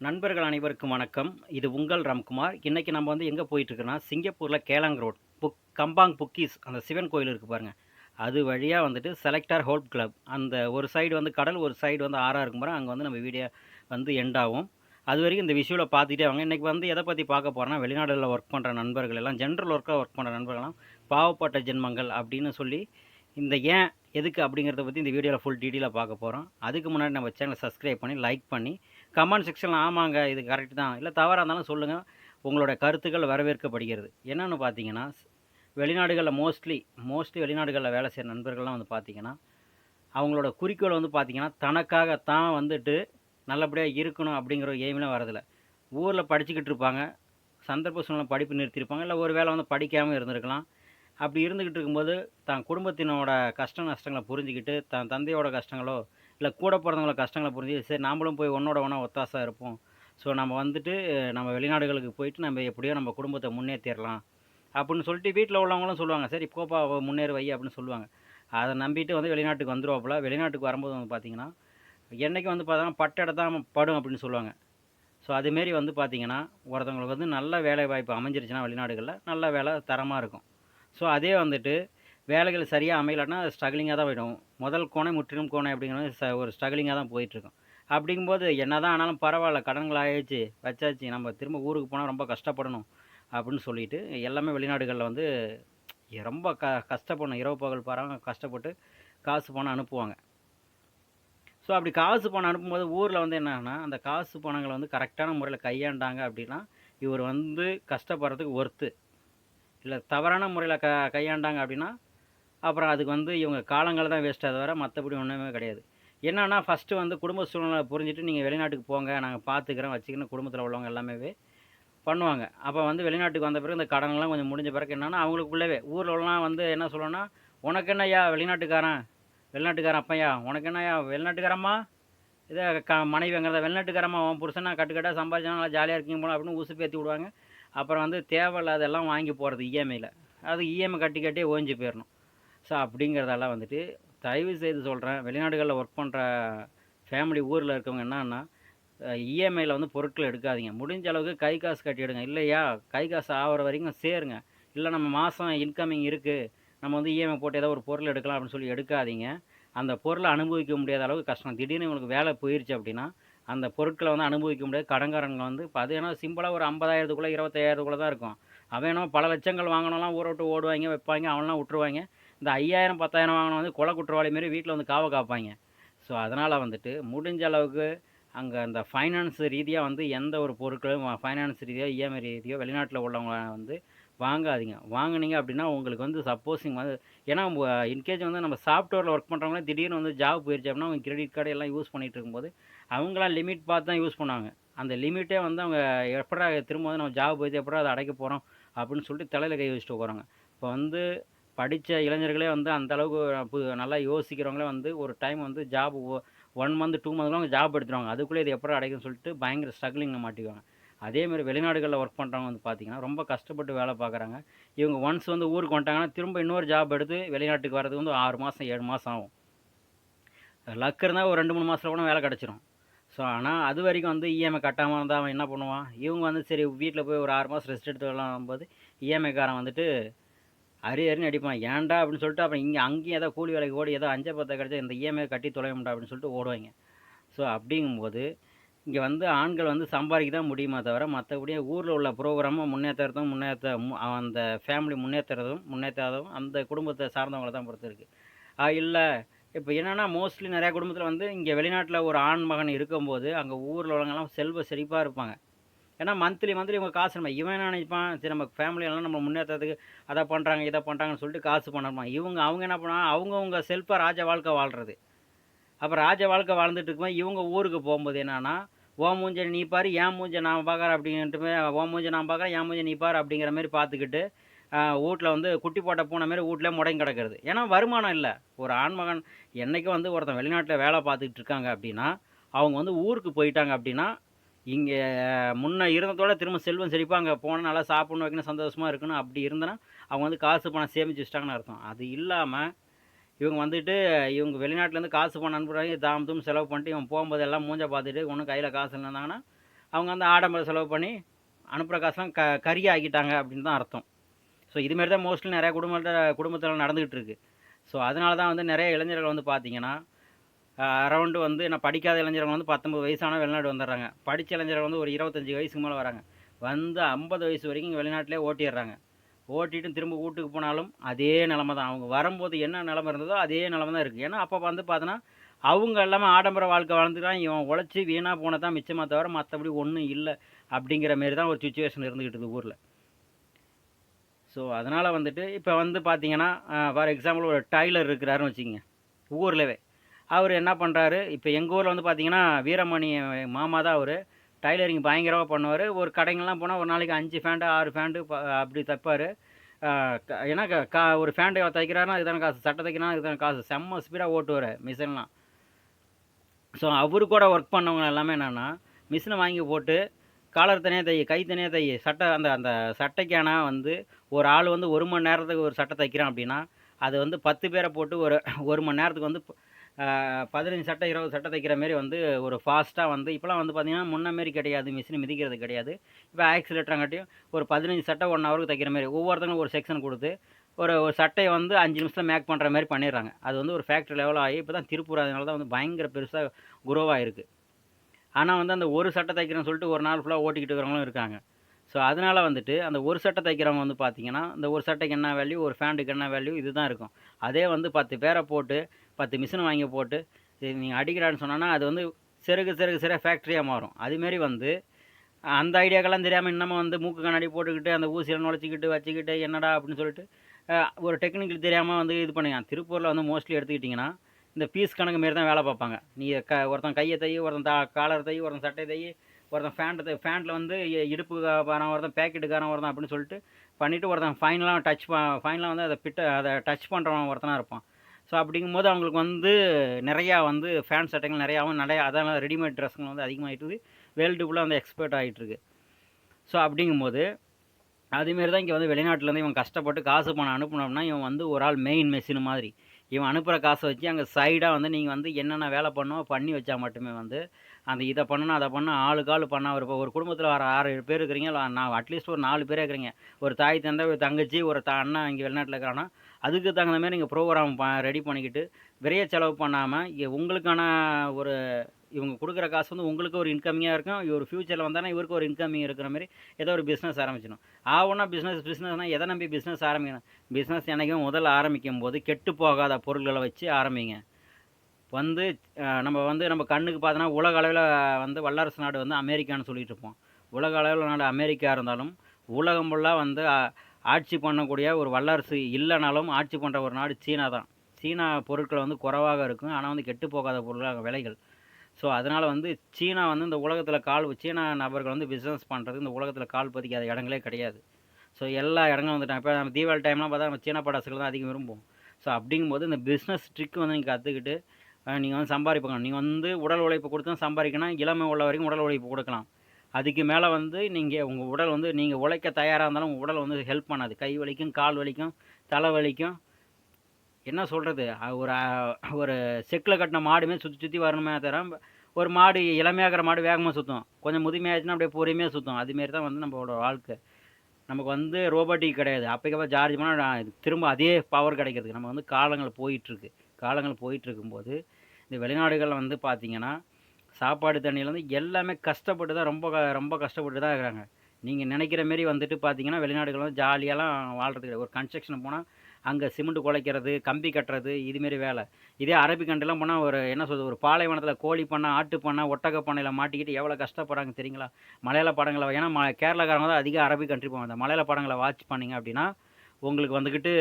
நண்பர்கள் அனைவருக்கும் வணக்கம். இது உங்கள் ராம்குமார். இன்றைக்கி நம்ம வந்து எங்கே போயிட்டுருக்கோன்னா சிங்கப்பூரில் கேலாங் ரோட் புக் கம்பாங் புக்கீஸ் அந்த சிவன் கோயில் இருக்குது பாருங்கள் அது வழியாக வந்துட்டு செலக்டர் ஹோல்ப் கிளப் அந்த ஒரு சைடு வந்து கடல் ஒரு சைடு வந்து ஆறாக இருக்கும் பாருங்க. அங்கே வந்து நம்ம வீடியோ வந்து எண்ட் ஆகும். அது வரைக்கும் இந்த விஷயவில் பார்த்துட்டே வாங்க. இன்றைக்கி வந்து எதை பற்றி பார்க்க போகிறோன்னா வெளிநாடுகளில் ஒர்க் பண்ணுற நண்பர்கள் எல்லாம் ஜென்ரல் ஒர்க்காக ஒர்க் பண்ணுற நண்பர்கள்லாம் பாவப்பட்ட ஜென்மங்கள் அப்படின்னு சொல்லி இந்த ஏன் எதுக்கு அப்படிங்கிறத பற்றி இந்த வீடியோவில் ஃபுல் டீட்டெயிலாக பார்க்க போகிறோம் அதுக்கு முன்னாடி நம்ம சேனலை சப்ஸ்கிரைப் பண்ணி லைக் பண்ணி கமெண்ட் செக்ஷனில் ஆமாங்க இது கரெக்ட் தான். இல்லை தவறாக இருந்தாலும் சொல்லுங்கள் உங்களோட கருத்துக்கள் வரவேற்கப்படுகிறது. என்னென்னு பார்த்தீங்கன்னா வெளிநாடுகளில் மோஸ்ட்லி மோஸ்ட்லி வெளிநாடுகளில் வேலை செய்கிற நண்பர்கள்லாம் வந்து பார்த்தீங்கன்னா அவங்களோட குறிக்கோள் வந்து பார்த்திங்கன்னா தனக்காக தான் வந்துட்டு நல்லபடியாக இருக்கணும் அப்படிங்கிற ஒரு எய்ம்லாம் வரதில்லை ஊரில் படிச்சுக்கிட்டு இருப்பாங்க. சந்தர்ப்ப சூழ்நிலை படிப்பு நிறுத்தியிருப்பாங்க. இல்லை ஒரு வேலை வந்து படிக்காமல் இருந்திருக்கலாம். அப்படி இருந்துக்கிட்டு இருக்கும்போது தான் குடும்பத்தினோட கஷ்ட நஷ்டங்களை புரிஞ்சுக்கிட்டு தன் தந்தையோட கஷ்டங்களோ இல்லை கூட பிறந்தவங்கள கஷ்டங்களை புரிஞ்சு சரி நாமளும் போய் ஒன்னோட ஒன்றா ஒத்தாசாக இருப்போம். ஸோ நம்ம வந்துட்டு நம்ம வெளிநாடுகளுக்கு போயிட்டு நம்ம எப்படியோ நம்ம குடும்பத்தை முன்னேற்றிடலாம் அப்படின்னு சொல்லிட்டு வீட்டில் உள்ளவங்களும் சொல்லுவாங்க. சரி போப்பா முன்னேறு வை அப்படின்னு சொல்லுவாங்க. அதை நம்பிட்டு வந்து வெளிநாட்டுக்கு வந்துருவாப்புல. வெளிநாட்டுக்கு வரும்போது வந்து பார்த்திங்கன்னா என்றைக்கு வந்து பார்த்தோன்னா பட்டடை தான் படும் அப்படின்னு சொல்லுவாங்க. ஸோ அதுமாரி வந்து பார்த்திங்கன்னா ஒருத்தவங்களுக்கு வந்து நல்ல வேலை வாய்ப்பு அமைஞ்சிருச்சுன்னா வெளிநாடுகளில் நல்ல வேலை தரமாக இருக்கும். ஸோ அதே வந்துட்டு வேலைகள் சரியாக அமையலைன்னா ஸ்ட்ரகிளிங்காக தான் போயிடும். முதல் கோணை முற்றிலும் கோணை அப்படிங்கிறது ச ஒரு ஸ்ட்ரகிளிங்காக தான் போயிட்டுருக்கும். அப்படிங்கும்போது என்ன தான் ஆனாலும் பரவாயில்ல கடன்கள் ஆயிடுச்சு வச்சாச்சு நம்ம திரும்ப ஊருக்கு போனால் ரொம்ப கஷ்டப்படணும் அப்படின்னு சொல்லிட்டு எல்லாமே வெளிநாடுகளில் வந்து ரொம்ப க கஷ்டப்படணும். இரவு பகல் பாருங்க கஷ்டப்பட்டு காசு பணம் அனுப்புவாங்க. ஸோ அப்படி காசு பணம் அனுப்பும்போது ஊரில் வந்து என்னன்னா அந்த காசு பணங்களை வந்து கரெக்டான முறையில் கையாண்டாங்க அப்படின்னா இவர் வந்து கஷ்டப்படுறதுக்கு ஒர்த்து இல்லை தவறான முறையில் க கையாண்டாங்க அப்படின்னா அப்புறம் அதுக்கு வந்து இவங்க காலங்கள் தான் வேஸ்ட்டாக தவிர மற்றபடி ஒன்றுமே கிடையாது. என்னென்னா ஃபஸ்ட்டு வந்து குடும்ப சூழ்நிலை புரிஞ்சுட்டு நீங்கள் வெளிநாட்டுக்கு போங்க நாங்கள் பார்த்துக்கிறோம் வச்சுக்கணும் குடும்பத்தில் உள்ளவங்க எல்லாமே பண்ணுவாங்க. அப்போ வந்து வெளிநாட்டுக்கு வந்த பிறகு இந்த கடன்லாம் கொஞ்சம் முடிஞ்ச பிறகு என்னென்னா அவங்களுக்குள்ளவே ஊரில் உள்ளலாம் வந்து என்ன சொல்லணும்னா உனக்கு என்னையா வெளிநாட்டுக்காரன்? வெளிநாட்டுக்காரன் அப்பையா? உனக்கு என்னையா வெளிநாட்டுக்காரம்மா? இதை க மனைவிங்கிறத வெளிநாட்டுக்காரம்மா உன் புருஷனா கட்டுக்கட்டாக சம்பாதிச்சா நல்லா ஜாலியாக இருக்கீங்க போல அப்படின்னு உசு பேத்தி விடுவாங்க. அப்புறம் வந்து தேவையில்லாதெல்லாம் வாங்கி போகிறது இஎம்ஐயில் அது இஎம்ஐ கட்டி கட்டி ஓஞ்சி போயிடணும் ஸோ அப்படிங்கிறதெல்லாம் வந்துட்டு தயவு செய்து சொல்கிறேன் வெளிநாடுகளில் ஒர்க் பண்ணுற ஃபேமிலி ஊரில் இருக்கவங்க என்னன்னா இஎம்ஐயில் வந்து பொருட்கள் எடுக்காதீங்க. முடிஞ்ச அளவுக்கு கை காசு கட்டிவிடுங்க இல்லையா? கை காசு ஆகிற வரைக்கும் சேருங்க. இல்லை நம்ம மாதம் இன்கமிங் இருக்குது நம்ம வந்து இஎம்ஐ போட்டு ஏதோ ஒரு பொருள் எடுக்கலாம் அப்படின்னு சொல்லி எடுக்காதீங்க. அந்த பொருளை அனுபவிக்க முடியாத அளவுக்கு கஷ்டம். திடீர்னு உங்களுக்கு வேலை போயிடுச்சு அப்படின்னா அந்த பொருட்களை வந்து அனுபவிக்க முடியாது. கடங்காரங்க வந்து இப்போ அது ஏன்னா சிம்பிளாக ஒரு ஐம்பதாயிரத்துக்குள்ளே இருபத்தாயிரத்துக்குள்ளே தான் இருக்கும். அவன் என்ன பல லட்சங்கள் வாங்கினாலாம் ஊரை விட்டு ஓடுவாங்க வைப்பாங்க அவன்லாம் விட்டுருவாங்க. இந்த ஐயாயிரம் பத்தாயிரம் வாங்கின வந்து கொலை குற்றவாளி மாரி வீட்டில் வந்து காவ காப்பாங்க ஸோ அதனால் வந்துட்டு முடிஞ்ச அளவுக்கு அங்கே அந்த ஃபைனான்ஸ் ரீதியாக வந்து எந்த ஒரு பொருட்களும் ஃபைனான்ஸ் ரீதியாக இஎம்ஐ ரீதியாக வெளிநாட்டில் உள்ளவங்க வந்து வாங்காதீங்க. வாங்கினீங்க அப்படின்னா உங்களுக்கு வந்து சப்போஸிங் வந்து ஏன்னா இன்கேஜ் வந்து நம்ம சாஃப்ட்வேரில் ஒர்க் பண்ணுறவங்களே திடீர்னு வந்து ஜாப் போயிடுச்சு அப்படின்னா அவங்க கிரெடிட் கார்டு எல்லாம் யூஸ் பண்ணிகிட்டு இருக்கும்போது அவங்களாம் லிமிட் பார்த்து தான் யூஸ் பண்ணுவாங்க. அந்த லிமிட்டே வந்து அவங்க எப்படா திரும்ப வந்து நம்ம ஜாப் போயிடுச்சு எப்படா அதை அடைக்க போகிறோம் அப்படின்னு சொல்லிட்டு தலையில் கை வச்சுட்டு போகிறாங்க இப்போ வந்து படித்த இளைஞர்களே வந்து அந்த அளவுக்கு நல்லா யோசிக்கிறவங்களே வந்து ஒரு டைம் வந்து ஜாப் ஒன் மந்த் டூ மந்த்லாம் அவங்க ஜாப் எடுத்துருவாங்க அதுக்குள்ளே இது எப்படி அடைக்குன்னு சொல்லிட்டு பயங்கர ஸ்ட்ரகிளிங்கில் மாட்டிக்குவாங்க. அதேமாதிரி வெளிநாடுகளில் ஒர்க் பண்ணுறவங்க வந்து பார்த்திங்கன்னா ரொம்ப கஷ்டப்பட்டு வேலை பார்க்குறாங்க இவங்க ஒன்ஸ் வந்து ஊருக்கு வந்துட்டாங்கன்னா திரும்ப இன்னொரு ஜாப் எடுத்து வெளிநாட்டுக்கு வரதுக்கு வந்து ஆறு மாதம் ஏழு மாதம் ஆகும். லக் இருந்தால் ஒரு ரெண்டு மூணு மாதத்தில் கூட வேலை கிடச்சிரும். ஸோ ஆனால் அது வரைக்கும் வந்து இஎம்ஐ கட்டாமல் இருந்தால் அவன் என்ன பண்ணுவான்? இவங்க வந்து சரி வீட்டில் போய் ஒரு ஆறு மாதம் ரெஸ்ட் எடுத்து வரலாம் போது இஎம்ஐக்காரன் வந்துட்டு அரி அரின்னு அடிப்பான். ஏன்டா அப்படின்னு சொல்லிட்டு அப்புறம் இங்கே அங்கேயும் ஏதோ கூலி வேலைக்கு ஓடி ஏதோ அஞ்சை பத்தை கிடச்சா இந்த இஎம்ஐ கட்டி தொலைமுண்டா அப்படின்னு சொல்லிட்டு ஓடுவாங்க. ஸோ அப்படிங்கும்போது இங்கே வந்து ஆண்கள் வந்து சம்பாதிக்க தான் முடியுமா தவிர மற்றபடி ஊரில் உள்ள ப்ரோக்ராமை முன்னேற்றுறதும் முன்னேற்ற அந்த ஃபேமிலி முன்னேற்றுறதும் முன்னேற்றாததும் அந்த குடும்பத்தை சார்ந்தவங்களை தான் பொறுத்து இருக்குது இல்லை. இப்போ என்னென்னா மோஸ்ட்லி நிறையா குடும்பத்தில் வந்து இங்கே வெளிநாட்டில் ஒரு ஆண் மகன் இருக்கும்போது அங்கே ஊரில் உள்ளவங்கெல்லாம் செல்வ செழிப்பாக இருப்பாங்க. ஏன்னா மந்த்லி மந்த்லி இவங்க காசு நம்ம இவன் என்ன நினைப்பான்? சரி நம்ம ஃபேமிலியெல்லாம் நம்ம முன்னேற்றத்துக்கு அதை பண்ணுறாங்க இதை பண்ணுறாங்கன்னு சொல்லிட்டு காசு பண்ணப்பான் இவங்க அவங்க என்ன பண்ணுவாங்க? அவங்கவுங்க செல்ஃபாக ராஜ வாழ்க்கை வாழ்கிறது அப்போ ராஜ வாழ்க்கை வாழ்ந்துட்டு இருக்கும்போது இவங்க ஊருக்கு போகும்போது என்னென்னா ஓ மூஞ்ச நீ பாரு ஏன் மூஞ்ச நான் பார்க்குறேன் அப்படின்ட்டு ஓ மூஞ்ச நான் பார்க்குறேன் ஏன் மூஞ்ச நீ பாரு அப்படிங்கிற மாதிரி பார்த்துக்கிட்டு வீட்டில் வந்து குட்டி போட்ட பூனை மாரி வீட்டில் முடங்கி கிடக்கிறது. ஏன்னா வருமானம் இல்லை. ஒரு ஆண்மகன் என்றைக்கும் வந்து ஒருத்தன் வெளிநாட்டில் வேலை பார்த்துக்கிட்டு இருக்காங்க அப்படின்னா அவங்க வந்து ஊருக்கு போயிட்டாங்க அப்படின்னா இங்கே முன்னே இருந்ததோட திரும்ப செல்வம் செழிப்பாக அங்கே போனால் நல்லா சாப்பிட்ணும் வைக்கணும் சந்தோஷமாக இருக்கணும் அப்படி இருந்தனா அவங்க வந்து காசு பணம் சேமிச்சு வச்சிட்டாங்கன்னு அர்த்தம். அது இல்லாமல் இவங்க வந்துட்டு இவங்க வெளிநாட்டிலேருந்து காசு பணம் அனுப்புகிறாங்க தாம் தூம் செலவு பண்ணிட்டு இவன் போகும்போது எல்லாம் மூஞ்ச பார்த்துட்டு ஒன்றும் கையில் காசு இல்லைனாங்கன்னா அவங்க வந்து ஆடம்பர செலவு பண்ணி அனுப்புகிற காசுலாம் க கறியாக ஆக்கிட்டாங்க அப்படின்னு தான் அர்த்தம். ஸோ இதுமாரி தான் மோஸ்ட்லி நிறையா குடும்பத்தில் குடும்பத்தில் நடந்துக்கிட்டு இருக்குது ஸோ அதனால தான் வந்து நிறைய இளைஞர்கள் வந்து பார்த்தீங்கன்னா அரௌண்டு வந்து நான் படிக்காத இளைஞர்கள் வந்து பத்தொம்பது வயசான வெளிநாடு வந்துடுறாங்க. படித்த இளைஞர்கள் வந்து ஒரு இருபத்தஞ்சி வயசுக்கு மேலே வராங்க. வந்து ஐம்பது வயசு வரைக்கும் இங்கே வெளிநாட்டிலே ஓட்டிடுறாங்க. ஓட்டிட்டு திரும்ப வீட்டுக்கு போனாலும் அதே நிலமை தான். அவங்க வரும்போது என்ன நிலமை இருந்ததோ அதே நிலமை தான் இருக்குது ஏன்னா அப்போ வந்து பார்த்தோன்னா அவங்க எல்லாமே ஆடம்பர வாழ்க்கை வாழ்ந்துக்கிறான் இவன் உழைச்சி வீணாக போனதான் தான் மிச்சமாக தவிர மற்றபடி ஒன்றும் இல்லை அப்படிங்கிற மாரி தான் ஒரு சுச்சுவேஷன் இருந்துக்கிட்டு இருக்குது ஊரில். ஸோ அதனால் வந்துட்டு இப்போ வந்து பார்த்தீங்கன்னா ஃபார் எக்ஸாம்பிள் ஒரு டைலர் இருக்கிறாருன்னு வச்சுக்கோங்க. ஊர்லவே. அவர் என்ன பண்ணுறாரு இப்போ எங்கள் ஊரில் வந்து பார்த்தீங்கன்னா வீரமணி மாமா தான் அவர். டைலரிங் பயங்கரமாக பண்ணுவார். ஒரு கடைங்கள்லாம் போனால் ஒரு நாளைக்கு அஞ்சு ஃபேண்டு ஆறு ஃபேண்டு அப்படி தைப்பார். ஏன்னா க- கா ஒரு ஃபேண்டு தைக்கிறாருன்னா இதுதான காசு. சட்டை தைக்கிறானா இதுதான காசு. செம்ம ஸ்பீடாக ஓட்டுவார் மிஷின்லாம். ஸோ அவரு கூட ஒர்க் பண்ணவங்க எல்லாமே என்னென்னா மிஷினை வாங்கி போட்டு காலர் தனியாக தை கை தனியாக தைய சட்டை அந்த அந்த சட்டைக்கான வந்து ஒரு ஆள் வந்து ஒரு மணி நேரத்துக்கு ஒரு சட்டை தைக்கிறான் அப்படின்னா அது வந்து பத்து பேரை போட்டு ஒரு ஒரு மணி நேரத்துக்கு வந்து பதினஞ்சு சட்டை இருபது சட்டை தைக்கிற மாரி வந்து ஒரு ஃபாஸ்ட்டாக வந்து இப்போலாம் வந்து பார்த்திங்கன்னா முன்ன மாரி கிடையாது மிஷின் மிதிக்கிறது கிடையாது. இப்போ ஆக்சிலேட்டராங்காட்டியும் ஒரு பதினஞ்சு சட்டை ஒன் ஹவருக்கு தைக்கிற மாதிரி ஒவ்வொருத்தங்களும் ஒரு செக்ஷன் கொடுத்து ஒரு ஒரு சட்டையை வந்து அஞ்சு நிமிஷத்தில் மேக் பண்ணுற மாதிரி பண்ணிடுறாங்க. அது வந்து ஒரு ஃபேக்ட்ரி லெவல் ஆகி இப்போ தான் திருப்பூர் அதனால தான் வந்து பயங்கர பெருசாக குரோவாக இருக்குது ஆனால் வந்து அந்த ஒரு சட்டை தைக்கிறேன்னு சொல்லிட்டு ஒரு நாள் ஃபுல்லாக ஓட்டிக்கிட்டு இருக்கிறவங்களும் இருக்காங்க. ஸோ அதனால் வந்துட்டு அந்த ஒரு சட்டை தைக்கிறவங்க வந்து பார்த்திங்கன்னா இந்த ஒரு சட்டைக்கு என்ன வேல்யூ ஒரு ஃபேண்டுக்கு என்ன வேல்யூ இதுதான் இருக்கும். அதே வந்து பத்து பேரை போட்டு பத்து மிஷின் வாங்கி போட்டு நீங்கள் அடிக்கிறான்னு சொன்னோன்னா அது வந்து சிறகு சிறுகு சிற ஃபேக்ட்ரியாக மாறும். அதுமாரி வந்து அந்த ஐடியாக்கெல்லாம் தெரியாமல் இன்னமும் வந்து மூக்கு கண்ணாடி போட்டுக்கிட்டு அந்த ஊசியில் நுழைச்சிக்கிட்டு வச்சுக்கிட்டு என்னடா அப்படின்னு சொல்லிட்டு ஒரு டெக்னிக்கல் தெரியாமல் வந்து இது பண்ணுங்க திருப்பூரில் வந்து மோஸ்ட்லி எடுத்துக்கிட்டிங்கன்னா இந்த பீஸ் கணக்கு மாரி தான் வேலை பார்ப்பாங்க. நீ க ஒருத்தன் கையை தை ஒருத்தன் தா காலர் தை ஒருத்தன் சட்டை தை ஒருத்தன் ஃபேண்ட் தை ஃபேண்ட்டில் வந்து இடுப்பு காரன் ஒருத்தன் பேக்கெட்டுக்காரன் ஒருத்தன் அப்படின்னு சொல்லிட்டு பண்ணிவிட்டு ஒருத்தன் ஃபைனலாக டச் ஃபைனலாக வந்து அதை பிட்ட அதை டச் பண்ணுறவன் ஒருத்தனாக இருப்பான். ஸோ அப்படிங்கும்போது அவங்களுக்கு வந்து நிறையா வந்து ஃபேன் சட்டைகள் நிறையாவும் நிறையா அதெல்லாம் ரெடிமேட் ட்ரெஸ்ஸுங்க வந்து அதிகமாகிட்டு வேர்ல்டு ஃபுல்லாக வந்து எக்ஸ்பர்ட் ஆகிட்டு இருக்கு ஸோ அப்படிங்கும்போது அதுமாரி தான் இங்கே வந்து வெளிநாட்டிலேருந்து இவன் கஷ்டப்பட்டு காசு பணம் அனுப்பினோம்னா இவன் வந்து ஒரு ஆள் மெயின் மெஷின் மாதிரி. இவன் அனுப்புகிற காசை வச்சு அங்கே சைடாக வந்து நீங்கள் வந்து என்னென்ன வேலை பண்ணோ பண்ணி வச்சா மட்டுமே வந்து அந்த இதை பண்ணணும் அதை பண்ண ஆளுக்கு ஆள் பண்ண ஒரு இப்போ ஒரு குடும்பத்தில் வர ஆறு பேர் இருக்கிறீங்க நான் அட்லீஸ்ட் ஒரு நாலு பேர் இருக்கிறீங்க. ஒரு தாய் தந்தை ஒரு தங்கச்சி ஒரு த அண்ணன் இங்கே வெளிநாட்டில் இருக்கிறான்னா அதுக்கு தகுந்த மாதிரி நீங்கள் ப்ரோக்ராம் ப ரெடி பண்ணிக்கிட்டு விரைய செலவு பண்ணாமல் உங்களுக்கான ஒரு இவங்க கொடுக்குற காசு வந்து உங்களுக்கு ஒரு இன்கமிங்காக இருக்கும். இவர் ஃப்யூச்சரில் வந்தானா இவருக்கு ஒரு இன்கமிங் இருக்கிற மாதிரி ஏதோ ஒரு பிஸ்னஸ் ஆரம்பிச்சிடும் ஆகணும்னா பிஸ்னஸ் பிஸ்னஸ்னால் எதை நம்பி பிஸ்னஸ் ஆரம்பிக்கணும்? பிஸ்னஸ் எனக்கும் முதல்ல ஆரம்பிக்கும் போது கெட்டு போகாத பொருள்களை வச்சு ஆரம்பிங்க. வந்து நம்ம வந்து நம்ம கண்ணுக்கு பார்த்தோன்னா உலக அளவில் வந்து வல்லரசு நாடு வந்து அமெரிக்கான்னு சொல்லிகிட்டு இருப்போம். உலக அளவில் நாடு அமெரிக்கா இருந்தாலும் உலகம் ஃபுல்லாக வந்து ஆட்சி பண்ணக்கூடிய ஒரு வல்லரசு இல்லைனாலும் ஆட்சி பண்ணுற ஒரு நாடு சீனா தான். சீனா பொருட்கள் வந்து குறைவாக இருக்கும். ஆனால் வந்து கெட்டு போகாத பொருளாக விலைகள். ஸோ அதனால் வந்து சீனா வந்து இந்த உலகத்தில் கால் சீனா நபர்கள் வந்து பிஸ்னஸ் பண்ணுறது இந்த உலகத்தில் கால் பதிக்காத இடங்களே கிடையாது. ஸோ எல்லா இடங்களும் வந்துட்டாங்க இப்போ நம்ம தீபாவளி டைம்லாம் பார்த்தா நம்ம சீனா படாசுகள் தான் அதிகம் விரும்புவோம். ஸோ அப்படிங்கும்போது இந்த பிஸ்னஸ் ட்ரிக் வந்து நீங்கள் கற்றுக்கிட்டு நீங்கள் வந்து சம்பாதிப்பாங்க நீங்கள் வந்து உடல் உழைப்பு கொடுத்து சம்பாதிக்கணும் இளமை உள்ள வரைக்கும் உடல் உழைப்பு கொடுக்கலாம். அதுக்கு மேலே வந்து நீங்கள் உங்கள் உடல் வந்து நீங்கள் உழைக்க தயாராக இருந்தாலும் உங்கள் உடல் வந்து ஹெல்ப் பண்ணாது. கை வலிக்கும் கால் வலிக்கும் தலை வலிக்கும். என்ன சொல்கிறது ஒரு ஒரு செக்கில் கட்டின மாடுமே சுற்றி சுற்றி வரணுமே தவிர ஒரு மாடு இளமையாகிற மாடு வேகமாக சுற்றும் கொஞ்சம் முதுமையாச்சுன்னா அப்படியே பொறுமையாக சுற்றும் அதுமாரி தான் வந்து நம்மளோட வாழ்க்கை. நமக்கு வந்து ரோபோட்டிக் கிடையாது. அப்போக்கப்போ சார்ஜ் பண்ணால் திரும்ப அதே பவர் கிடைக்கிறதுக்கு. நம்ம வந்து காலங்கள் போயிட்டுருக்கு காலங்கள் போயிட்டுருக்கும்போது இந்த வெளிநாடுகளில் வந்து பார்த்திங்கன்னா சாப்பாடு தண்ணியில் வந்து எல்லாமே கஷ்டப்பட்டு தான் ரொம்ப ரொம்ப கஷ்டப்பட்டு தான் இருக்கிறாங்க நீங்கள் நினைக்கிற மாரி வந்துட்டு பார்த்தீங்கன்னா வெளிநாடுகள் வந்து ஜாலியாலாம் கிடையாது ஒரு கன்ஸ்ட்ரக்ஷன் போனால் அங்கே சிமெண்ட் குலைக்கிறது கம்பி கட்டுறது இதுமாரி வேலை. இதே அரபிக் கண்ட்ரிலாம் போனால் ஒரு என்ன சொல்கிறது ஒரு பாலைவனத்தில் கோழி பண்ணை ஆட்டு பண்ணை ஒட்டக பண்ணையில் மாட்டிக்கிட்டு எவ்வளோ கஷ்டப்படுறாங்க தெரியுங்களா? மலையாள படங்களை ஏன்னா ம கேரளாக்காரங்க தான் அதிக அரபிக் கண்ட்ரி போவாங்க. அந்த மலையாள படங்களை வாட்ச் பண்ணீங்க அப்படின்னா உங்களுக்கு வந்துக்கிட்டு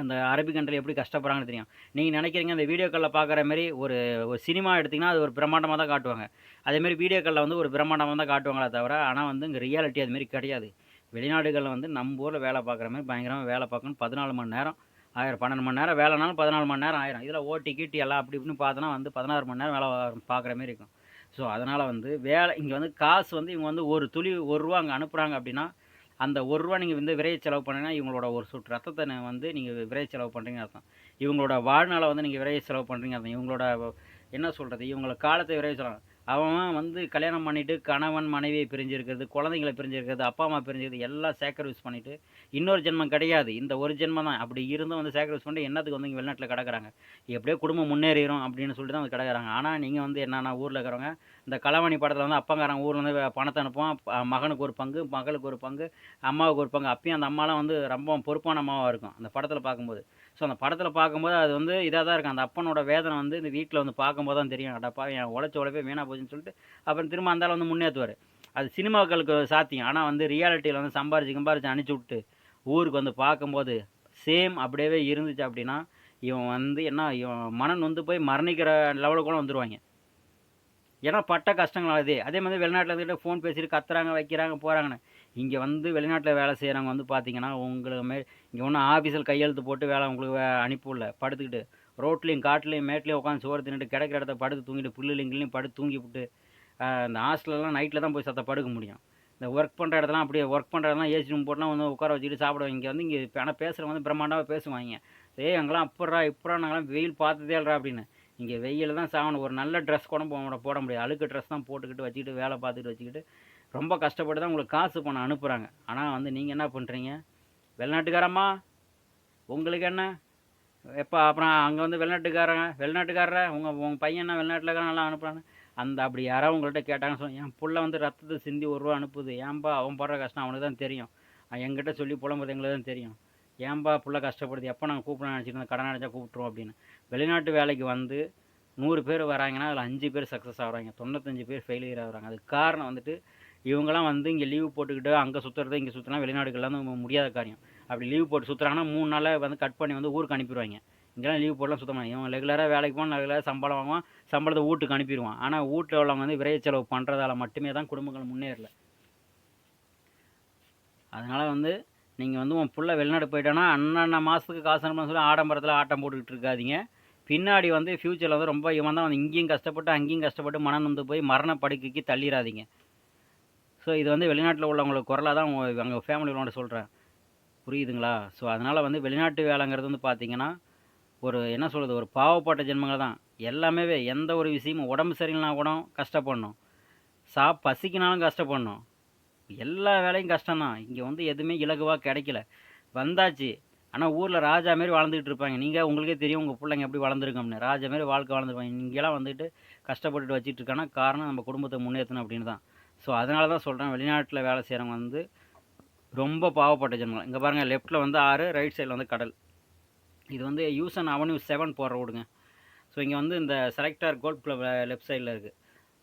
அந்த அரபிக் கண்ட்ரில் எப்படி கஷ்டப்படுறாங்கன்னு தெரியும். நீங்கள் நினைக்கிறீங்க அந்த வீடியோக்களில் பார்க்குற மாதிரி ஒரு ஒரு சினிமா எடுத்திங்கன்னா அது ஒரு பிரம்மாண்டமாக தான் காட்டுவாங்க. அதேமாரி வீடியோக்களில் வந்து ஒரு பிரம்மாண்டமாக தான் காட்டுவாங்களே தவிர ஆனால் வந்து இங்கே ரியாலிட்டி அதுமாரி கிடையாது. வெளிநாடுகளில் வந்து நம்ம ஊரில் வேலை பார்க்குற மாதிரி பயங்கரமாக வேலை பார்க்கணும் பதினாலு மணி நேரம் ஆயிரம் பன்னெண்டு மணி நேரம் வேலைனாலும் பதினாலு மணி நேரம் ஆயிரும். இதில் ஓட்டி கீட்டி எல்லாம் அப்படி இப்படின்னு பார்த்தோன்னா வந்து பதினாறு மணி நேரம் வேலை பார்க்குற மாதிரி இருக்கும். ஸோ அதனால் வந்து வேலை இங்கே வந்து காசு வந்து இவங்க வந்து ஒரு துளி ஒரு ரூபா அங்கே அனுப்புகிறாங்க அப்படின்னா அந்த ஒரு ரூபா நீங்கள் வந்து விரைய செலவு பண்ணீங்கன்னா இவங்களோட ஒரு சுற்று ரத்தத்தை வந்து நீங்கள் விரைய செலவு பண்ணுறீங்க அர்த்தம். இவங்களோட வாழ்நாளை வந்து நீங்கள் விரைய செலவு பண்ணுறீங்க அர்த்தம். இவங்களோட என்ன சொல்கிறது இவங்களோட காலத்தை விரைய செலவு அவன் வந்து கல்யாணம் பண்ணிவிட்டு கணவன் மனைவியை பிரிஞ்சிருக்கிறது குழந்தைங்கள பிரிஞ்சிருக்கிறது அப்பா அம்மா பிரிஞ்சிருக்கிறது எல்லாம் சேக்ரிஃபைஸ் பண்ணிவிட்டு இன்னொரு ஜென்மம் கிடையாது. இந்த ஒரு ஜென்மம் தான். அப்படி இருந்தும் வந்து சேக்ரிஃபைஸ் பண்ணிட்டு என்னத்துக்கு வந்து இங்கே வெளிநாட்டில் கிடக்குறாங்க? எப்படியோ குடும்பம் முன்னேறிடும் அப்படின்னு சொல்லிட்டு தான் வந்து கிடக்குறாங்க. ஆனால் நீங்கள் வந்து என்னென்னா ஊரில் இருக்கிறவங்க இந்த களவாணி படத்தில் வந்து அப்பங்காரன் ஊரில் வந்து பணத்தை அனுப்புவான். மகனுக்கு ஒரு பங்கு மகளுக்கு ஒரு பங்கு அம்மாவுக்கு ஒரு பங்கு. அப்பயும் அந்த அம்மாலாம் வந்து ரொம்ப பொறுப்பான அம்மாவாக இருக்கும். அந்த படத்தில் பார்க்கும்போது. ஸோ அந்த படத்தில் பார்க்கும்போது அது வந்து இதாக தான் இருக்கும். அந்த அப்பனோட வேதனை வந்து இந்த வீட்டில் வந்து பார்க்கும்போது தான் தெரியும். அடப்பா என் உழைச்ச உழைப்பே வீணாக போச்சுன்னு சொல்லிட்டு அப்புறம் திரும்ப அந்த வந்து முன்னேற்றுவார் அது சினிமாக்களுக்கு சாத்தியம். ஆனால் வந்து ரியாலிட்டியில் வந்து சம்பாரிச்சு கம்பாரிச்சு அனுப்பிச்சி விட்டு ஊருக்கு வந்து பார்க்கும்போது சேம் அப்படியே இருந்துச்சு அப்படின்னா இவன் வந்து என்ன இவன் மனன் வந்து போய் மரணிக்கிற லெவலுக்கு கூட வந்துடுவாங்க ஏன்னா பட்ட கஷ்டங்கள் அதே. அதே மாதிரி வெளிநாட்டில் இருந்துட்டு ஃபோன் பேசிட்டு கத்துறாங்க வைக்கிறாங்க போகிறாங்கன்னு இங்கே வந்து வெளிநாட்டில் வேலை செய்கிறவங்க வந்து பார்த்தீங்கன்னா உங்களுக்கு மே இங்கே ஒன்றும் ஆஃபீஸில் கையெழுத்து போட்டு வேலை உங்களுக்கு அனுப்பிவிடல. படுத்துக்கிட்டு ரோட்லேயும் காட்டுலேயும் மேட்லேயும் உட்காந்து சோறு தின்னுட்டு கிடைக்கிற இடத்த படுத்து தூங்கிட்டு புல்லுலிங்கிலையும் படுத்து தூங்கி விட்டு இந்த ஹாஸ்டல்லாம் நைட்டில் தான் போய் சத்த படுக்க முடியும். இந்த ஒர்க் பண்ணுற இடத்துலாம் அப்படியே ஒர்க் பண்ணுற இடம்லாம் ஏசி ரூம் போட்டுலாம் வந்து உட்கார வச்சுட்டு சாப்பிடுவாங்க இங்கே வந்து இங்கே ஆனால் பேசுகிறவங்க வந்து பிரம்மாண்டமாக பேசுவாங்க. ஏ அங்கெல்லாம் அப்புறா இப்படா நாங்களாம் வெயில் பார்த்ததே இல்லைடா அப்படின்னு. இங்கே வெயில் தான் சாகணும். ஒரு நல்ல ட்ரெஸ் கூட போட போட முடியாது. அழுக்கு ட்ரெஸ் தான் போட்டுக்கிட்டு வச்சுக்கிட்டு வேலை பார்த்துக்கிட்டு வச்சுக்கிட்டு ரொம்ப கஷ்டப்பட்டு தான் உங்களுக்கு காசு பணம் அனுப்புகிறாங்க ஆனால் வந்து நீங்கள் என்ன பண்ணுறீங்க வெளிநாட்டுக்காரம்மா உங்களுக்கு என்ன? எப்போ அப்புறம் அங்கே வந்து வெளிநாட்டுக்காரங்க வெளிநாட்டுக்காரர? உங்கள் உங்கள் பையன் என்ன வெளிநாட்டில் இருக்கான் நல்லா அனுப்புகிறாங்க அந்த அப்படி யாராவது உங்கள்கிட்ட கேட்டாங்கன்னு சொல்லி என் புள்ள வந்து ரத்தத்தை சிந்தி ஒரு ரூபா அனுப்புது. ஏன்பா அவன் படுற கஷ்டம் அவனுக்கு தான் தெரியும். எங்கிட்ட என்கிட்ட சொல்லி புலம்புறது எங்களுக்கு தான் தெரியும். ஏன்பா புள்ள கஷ்டப்படுது? எப்போ நாங்கள் கூப்பிட நினச்சிட்டு கடன் அடைச்சா கூப்பிட்ருவோம் அப்படின்னு. வெளிநாட்டு வேலைக்கு வந்து நூறு பேர் வராங்கன்னா அதில் அஞ்சு பேர் சக்ஸஸ் ஆகுறாங்க. தொண்ணூத்தஞ்சு பேர் ஃபெயிலியர் ஆகிறாங்க. அதுக்கு காரணம் வந்துட்டு இவங்கெல்லாம் வந்து இங்கே லீவு போட்டுக்கிட்டு அங்கே சுற்றுறது இங்கே சுற்றலாம் வெளிநாடுகள்லாம் வந்து முடியாத காரியம். அப்படி லீவ் போட்டு சுற்றுறாங்கன்னா மூணு நாளில் வந்து கட் பண்ணி வந்து ஊருக்கு அனுப்பிடுவாங்க. இங்கெல்லாம் லீவ் போடலாம் சுத்தமாக இவன் ரெகுலராக வேலைக்கு போனால் ரெகுலராக சம்பளம் வாங்குவான் சம்பளத்தை வீட்டுக்கு அனுப்பிடுவான். ஆனால் வீட்டில் உள்ளவங்க வந்து விரைய செலவு பண்ணுறதால மட்டுமே தான் குடும்பங்கள் முன்னேறல. அதனால் வந்து நீங்கள் வந்து உன் புள்ள வெளிநாடு போயிட்டோன்னா அன்னன்ன மாதத்துக்கு காசு அனுப்பணும்னு சொல்லி ஆடம்பரத்தில் ஆட்டம் போட்டுக்கிட்டு இருக்காதீங்க. பின்னாடி வந்து ஃப்யூச்சரில் வந்து ரொம்ப இவன் தான் வந்து இங்கேயும் கஷ்டப்பட்டு அங்கேயும் கஷ்டப்பட்டு மனம் நொந்து போய் மரண படுக்கைக்கு தள்ளிடாதீங்க. ஸோ இது வந்து வெளிநாட்டில் உள்ளவங்களுக்கு குரலாக தான் உங்க- அங்கே ஃபேமிலி உள்ளவங்க சொல்கிறேன் புரியுதுங்களா? ஸோ அதனால் வந்து வெளிநாட்டு வேலைங்கிறது வந்து பார்த்தீங்கன்னா ஒரு என்ன சொல்கிறது ஒரு பாவப்பட்ட ஜென்மங்கள் தான். எல்லாமே எந்த ஒரு விஷயமும் உடம்பு சரியில்லைனா கூட கஷ்டப்படணும். சா பசிக்கினாலும் கஷ்டப்படணும். எல்லா வேலையும் கஷ்டம்தான். இங்கே வந்து எதுவுமே இலகுவாக கிடைக்கல. வந்தாச்சு. ஆனால் ஊரில் ராஜா மாரி வளர்ந்துக்கிட்டு இருப்பாங்க. நீங்கள் உங்களுக்கே தெரியும் உங்கள் பிள்ளைங்க எப்படி வளர்ந்துருக்கோம்னு. ராஜா மாரி வாழ்க்கை வளர்ந்துருப்பாங்க. இங்கெல்லாம் வந்துட்டு கஷ்டப்பட்டுட்டு வச்சுட்டு இருக்கானா? காரணம் நம்ம குடும்பத்தை முன்னேற்றணும் அப்படின்னு தான். ஸோ அதனால தான் சொல்கிறேன் வெளிநாட்டில் வேலை செய்கிறவங்க வந்து ரொம்ப பாவப்பட்ட ஜனங்கள். இங்கே பாருங்கள் லெஃப்ட்டில் வந்து ஆறு ரைட் சைடில் வந்து கடல். இது வந்து யூஸ் அண்ட் அவென்யூ செவன் போகிற ரோடுங்க ஸோ இங்கே வந்து இந்த செலக்டர் கோல்ட் கிளப் லெஃப்ட் சைடில் இருக்குது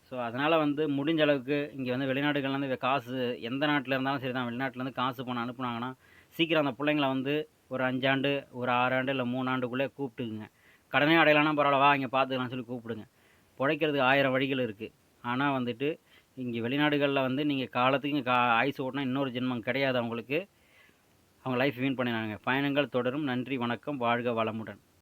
ஸோ அதனால் வந்து முடிஞ்ச அளவுக்கு இங்கே வந்து வெளிநாடுகள்லேருந்து காசு எந்த நாட்டில் இருந்தாலும் சரி தான் வெளிநாட்டிலேருந்து காசு பணம் அனுப்புனாங்கன்னா சீக்கிரம் அந்த பிள்ளைங்கள வந்து ஒரு அஞ்சாண்டு ஒரு ஆறாண்டு இல்லை மூணாண்டுக்குள்ளே கூப்பிட்டுக்குங்க. கடனே அடையலான்னா பரவாயில்ல வா இங்கே பார்த்துக்கலாம்னு சொல்லி கூப்பிடுங்க. பிழைக்கிறதுக்கு ஆயிரம் வழிகள் இருக்குது ஆனால் வந்துட்டு இங்கே வெளிநாடுகளில் வந்து நீங்கள் காலத்துக்கு கா ஐஸ் ஓட்டினா இன்னொரு ஜென்மம் கிடையாது அவங்களுக்கு. அவங்க லைஃப் வீண் பண்ணினாங்க பயணங்கள் தொடரும். நன்றி வணக்கம். வாழ்க வளமுடன்.